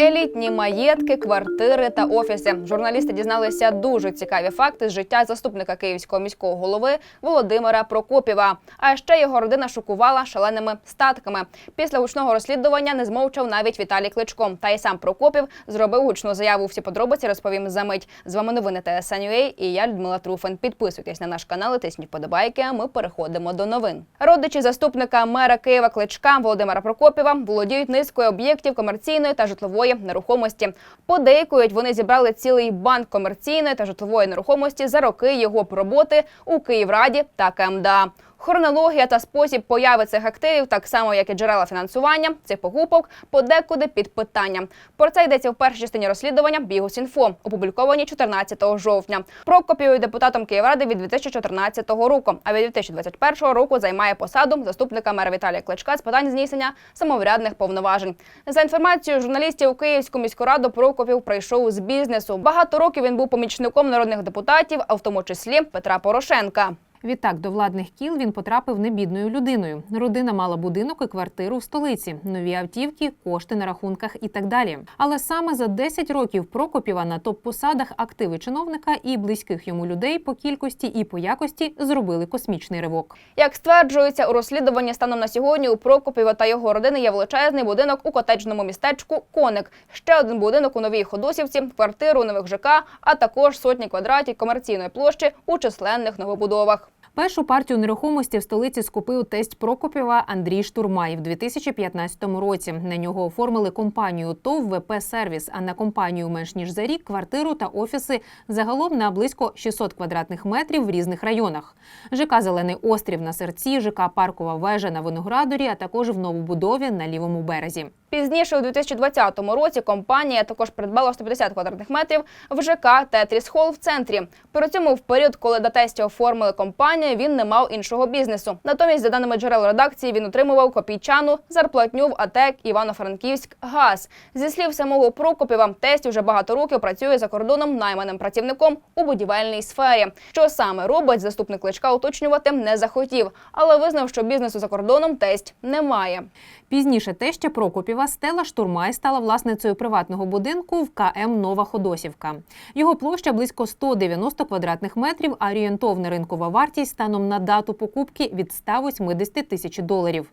Елітні маєтки, квартири та офіси. Журналісти дізналися дуже цікаві факти з життя заступника київського міського голови Володимира Прокопєва. А ще його родина шокувала шаленими статками. Після гучного розслідування не змовчав навіть Віталій Кличко. Та й сам Прокопів зробив гучну заяву. Всі подробиці розповім за мить. З вами новини ТСНЮА і я Людмила Труфан. Підписуйтесь на наш канал, і тисніть подобайки. А ми переходимо до новин. Родичі заступника мера Києва Кличка Володимира Прокопєва володіють низкою об'єктів комерційної та житлової нерухомості. Подейкують, вони зібрали цілий банк комерційної та житлової нерухомості за роки його роботи у Київраді та КМДА. Хронологія та спосіб появи цих активів, так само як і джерела фінансування цих покупок, подекуди під питанням. Про це йдеться в першій частині розслідування Бігус.Інфо, опубліковані 14 жовтня. Прокопів є депутатом Київради від 2014 року, а від 2021 року займає посаду заступника мера Віталія Кличка з питань здійснення самоврядних повноважень. За інформацією журналістів у Київську міську раду Прокопів прийшов з бізнесу. Багато років він був помічником народних депутатів, а в тому числі Петра Порошенка. Відтак до владних кіл він потрапив небідною людиною. Родина мала будинок і квартиру в столиці, нові автівки, кошти на рахунках і так далі. Але саме за 10 років Прокопєва на топ-посадах активи чиновника і близьких йому людей по кількості і по якості зробили космічний ривок. Як стверджується у розслідуванні станом на сьогодні, у Прокопєва та його родини є величезний будинок у котеджному містечку Коник, ще один будинок у Новій Ходосівці, квартиру у нових ЖК, а також сотні квадратів комерційної площі у численних новобудовах. Першу партію нерухомості в столиці скупив тесть Прокопєва Андрій Штурмай в 2015 році. На нього оформили компанію ТОВ ВП Сервіс. А на компанію менш ніж за рік квартиру та офіси загалом на близько 600 квадратних метрів в різних районах. ЖК Зелений острів на серці, ЖК Паркова вежа на Виноградарі, а також в новобудові на лівому березі. Пізніше, у 2020 році, компанія також придбала 150 квадратних метрів в ЖК Тетріс Холл в центрі. При цьому в період, коли до тесті оформили компанію, він не мав іншого бізнесу. Натомість, за даними джерел редакції, він отримував копійчану зарплатню в АТЕК Івано-Франківськ ГАЗ. Зі слів самого Прокопєва, тесть вже багато років працює за кордоном найманим працівником у будівельній сфері. Що саме робить, заступник кличка уточнювати не захотів, але визнав, що бізнесу за кордоном тесть немає. Пізніше теща Прокопєва Стела Штурмай стала власницею приватного будинку в КМ Нова Ходосівка. Його площа близько 190 квадратних метрів, а орієнтовна ринкова вартість станом на дату покупки від 180 тисяч доларів.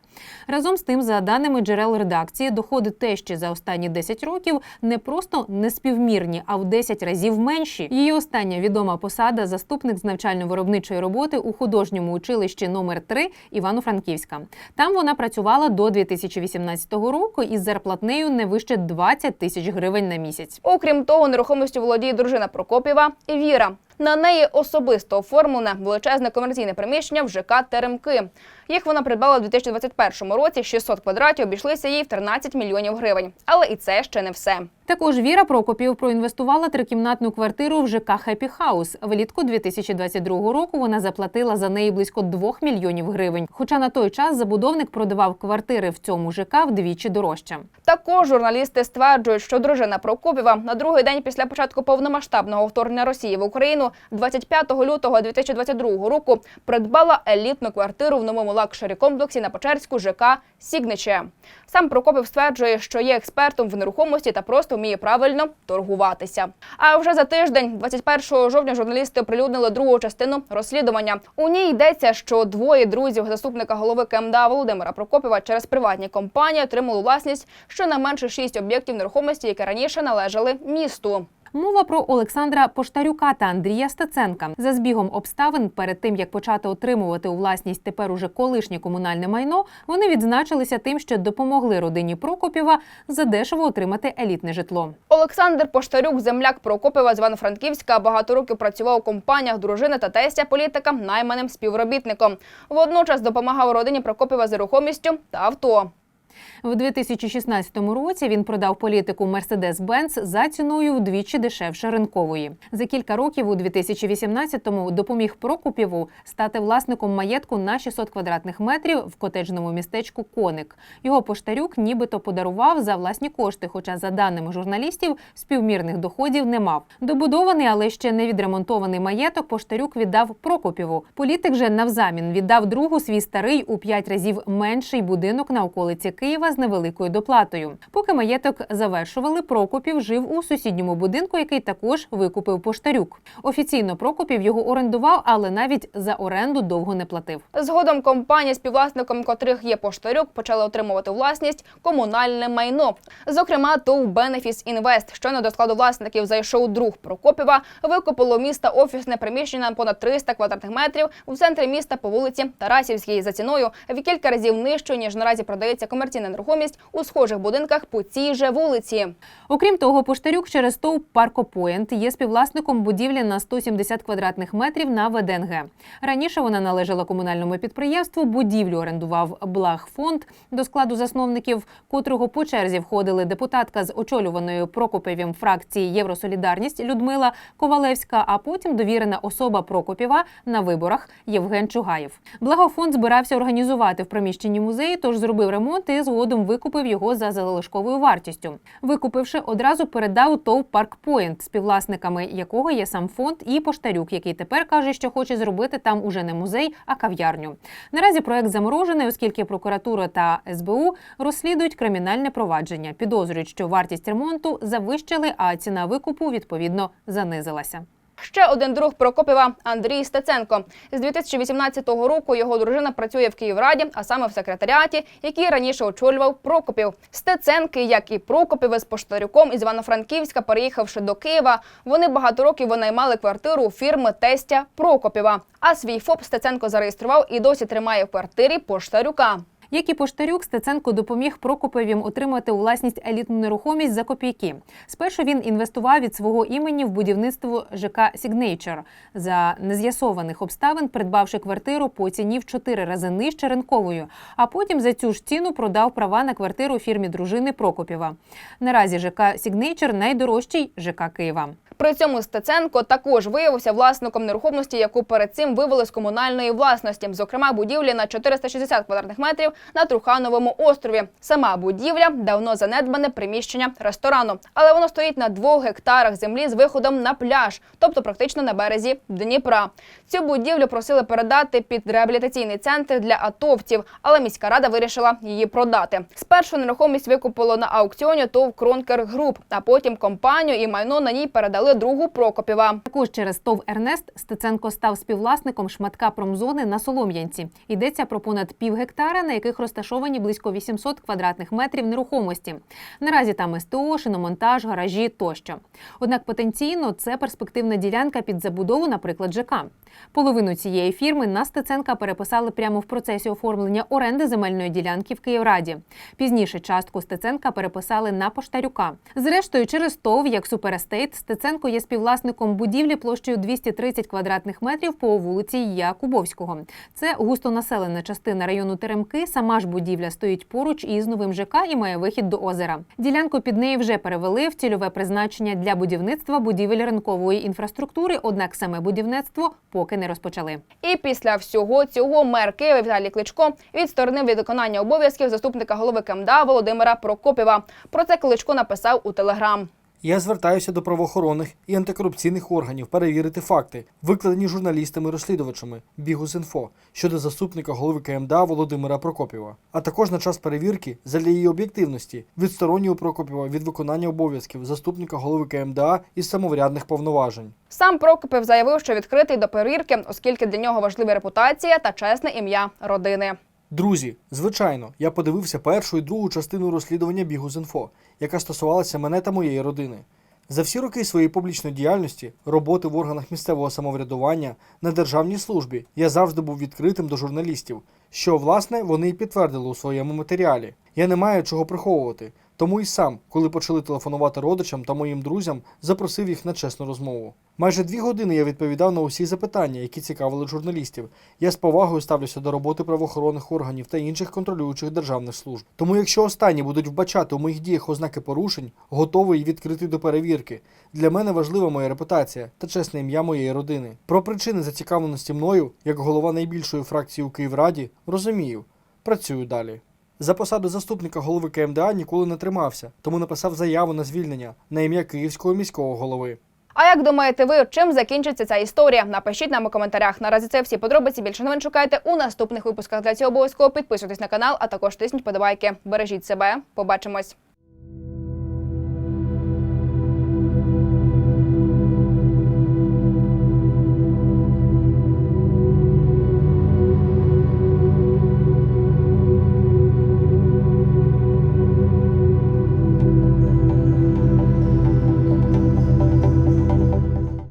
Разом з тим, за даними джерел редакції, доходи тещі за останні 10 років не просто неспівмірні, а в 10 разів менші. Її остання відома посада заступник з навчально-виробничої роботи у художньому училищі номер 3 Івано-Франківська. Там вона працювала до 2018 року із зарплатнею не вище 20 тисяч гривень на місяць. Окрім того, нерухомістю володіє дружина Прокопєва Віра. На неї особисто оформлене величезне комерційне приміщення в ЖК Теремки. Їх вона придбала у 2021 році. 600 квадратів обійшлися їй в 13 мільйонів гривень. Але і це ще не все. Також Віра Прокопів проінвестувала трикімнатну квартиру в ЖК «Хеппі Хаус». Влітку 2022 року вона заплатила за неї близько 2 мільйонів гривень. Хоча на той час забудовник продавав квартири в цьому ЖК вдвічі дорожче. Також журналісти стверджують, що дружина Прокопєва на другий день після початку повномасштабного вторгнення Росії в Україну 25 лютого 2022 року придбала елітну квартиру в новому лакшері комплексі на Печерську ЖК Сігниче. Сам Прокопів стверджує, що є експертом в нерухомості та просто вміє правильно торгуватися. А вже за тиждень, 21 жовтня, журналісти оприлюднили другу частину розслідування. У ній йдеться, що двоє друзів заступника голови КМДА Володимира Прокопєва через приватні компанії отримали власність щонайменше шість об'єктів нерухомості, які раніше належали місту. Мова про Олександра Поштарюка та Андрія Стеценка. За збігом обставин, перед тим як почати отримувати у власність тепер уже колишнє комунальне майно, вони відзначилися тим, що допомогли родині Прокопєва задешево отримати елітне житло. Олександр Поштарюк, земляк Прокопєва з Івано-Франківська, багато років працював у компаніях дружини та тестя політика найманим співробітником. Водночас допомагав родині Прокопєва з нерухомістю та авто. В 2016 році він продав політику Mercedes-Benz за ціною вдвічі дешевше ринкової. За кілька років у 2018-му допоміг Прокупєву стати власником маєтку на 600 квадратних метрів в котеджному містечку Коник. Його поштарюк нібито подарував за власні кошти, хоча, за даними журналістів, співмірних доходів не мав. Добудований, але ще не відремонтований маєток поштарюк віддав Прокопєву. Політик же навзамін віддав другу свій старий у п'ять разів менший будинок на околиці Києва з невеликою доплатою. Поки маєток завершували, Прокопів жив у сусідньому будинку, який також викупив поштарюк. Офіційно Прокопів його орендував, але навіть за оренду довго не платив. Згодом компанія, співвласником котрих є поштарюк, почали отримувати власність комунальне майно. Зокрема, ТОВ Бенефіс Інвест, щойно до складу власників зайшов друг Прокопєва, викупило міста офісне приміщення на понад 300 квадратних метрів у центрі міста по вулиці Тарасівській за ціною в кілька разів нижчою, ніж наразі продається комерційна нерухомість у схожих будинках по цій же вулиці. Окрім того, поштарюк через ТОВ Паркопоєнт є співвласником будівлі на 170 квадратних метрів на ВДНГ. Раніше вона належала комунальному підприємству. Будівлю орендував Благфонд, до складу засновників котрого по черзі входили депутатка з очолюваною Прокопєвим фракції Євросолідарність Людмила Ковалевська, а потім довірена особа Прокопєва на виборах Євген Чугаєв. Благофонд збирався організувати в приміщенні музеї, тож зробив ремонт і згодом викупив його за залишковою вартістю. Викупивши, одразу передав ТОВ Паркпоінт, співвласниками якого є сам фонд і поштарюк, який тепер каже, що хоче зробити там уже не музей, а кав'ярню. Наразі проект заморожений, оскільки прокуратура та СБУ розслідують кримінальне провадження. Підозрюють, що вартість ремонту завищили, а ціна викупу відповідно занизилася. Ще один друг Прокопєва Андрій Стеценко. З 2018 року його дружина працює в Київраді, а саме в секретаріаті, який раніше очолював Прокопів. Стеценки, як і Прокопєви з Поштарюком із Івано-Франківська, переїхавши до Києва, вони багато років винаймали квартиру у фірми тестя Прокопєва. А свій ФОП Стеценко зареєстрував і досі тримає в квартирі Поштарюка. Як і поштарюк, Стеценко допоміг Прокоповім отримати у власність елітну нерухомість за копійки. Спершу він інвестував від свого імені в будівництво ЖК Сігнейчер. За нез'ясованих обставин, придбавши квартиру по ціні в чотири рази нижче ринковою, а потім за цю ж ціну продав права на квартиру фірмі дружини Прокопєва. Наразі ЖК Сігнейчер найдорожчий ЖК Києва. При цьому Стеценко також виявився власником нерухомості, яку перед цим вивели з комунальної власності, зокрема будівлі на 460 квадратних метрів на Трухановому острові. Сама будівля давно занедбане приміщення ресторану, але воно стоїть на двох гектарах землі з виходом на пляж, тобто практично на березі Дніпра. Цю будівлю просили передати під реабілітаційний центр для атовців, але міська рада вирішила її продати. Спершу нерухомість викупило на аукціоні ТОВ Кронкер Груп, а потім компанію і майно на ній передали другу Прокопєва. Також через ТОВ Ернест Стеценко став співвласником шматка промзони на Солом'янці. Йдеться про понад пів гектара, на яких розташовані близько 800 квадратних метрів нерухомості. Наразі там СТО, шиномонтаж, гаражі тощо. Однак потенційно це перспективна ділянка під забудову, наприклад, ЖК. Половину цієї фірми на Стеценка переписали прямо в процесі оформлення оренди земельної ділянки в Київраді. Пізніше частку Стеценка переписали на поштарюка. Зрештою, через ТОВ, як суперестейт, Стеценко є співвласником будівлі площею 230 квадратних метрів по вулиці Якубовського. Це густонаселена частина району Теремки. Сама ж будівля стоїть поруч із новим ЖК і має вихід до озера. Ділянку під неї вже перевели в цільове призначення для будівництва будівель ринкової інфраструктури. Однак саме будівництво поки не розпочали. І після всього цього мер Києва Віталій Кличко відсторонив від виконання обов'язків заступника голови КМДА Володимира Прокопєва. Про це Кличко написав у телеграм. Я звертаюся до правоохоронних і антикорупційних органів перевірити факти, викладені журналістами-розслідувачами Бігус.Інфо щодо заступника голови КМДА Володимира Прокопєва, а також на час перевірки задля її об'єктивності відстороннього Прокопєва від виконання обов'язків заступника голови КМДА із самоврядних повноважень. Сам Прокопєв заявив, що відкритий до перевірки, оскільки для нього важлива репутація та чесне ім'я родини. Друзі, звичайно, я подивився першу і другу частину розслідування бігу з інфо, яка стосувалася мене та моєї родини. За всі роки своєї публічної діяльності, роботи в органах місцевого самоврядування на державній службі, я завжди був відкритим до журналістів, що власне вони і підтвердили у своєму матеріалі. Я не маю чого приховувати, тому і сам, коли почали телефонувати родичам та моїм друзям, запросив їх на чесну розмову. Майже дві години я відповідав на усі запитання, які цікавили журналістів. Я з повагою ставлюся до роботи правоохоронних органів та інших контролюючих державних служб. Тому, якщо останні будуть вбачати у моїх діях ознаки порушень, готовий і відкритий до перевірки. Для мене важлива моя репутація та чесне ім'я моєї родини. Про причини зацікавленості мною, як голова найбільшої фракції у Київраді, розумію. Працюю далі. За посаду заступника голови КМДА ніколи не тримався, тому написав заяву на звільнення на ім'я Київського міського голови. А як думаєте ви, чим закінчиться ця історія? Напишіть нам у коментарях. Наразі це всі подробиці. Більше новин шукайте у наступних випусках. Для цього обов'язково підписуйтесь на канал, а також тисніть подобайки. Бережіть себе. Побачимось.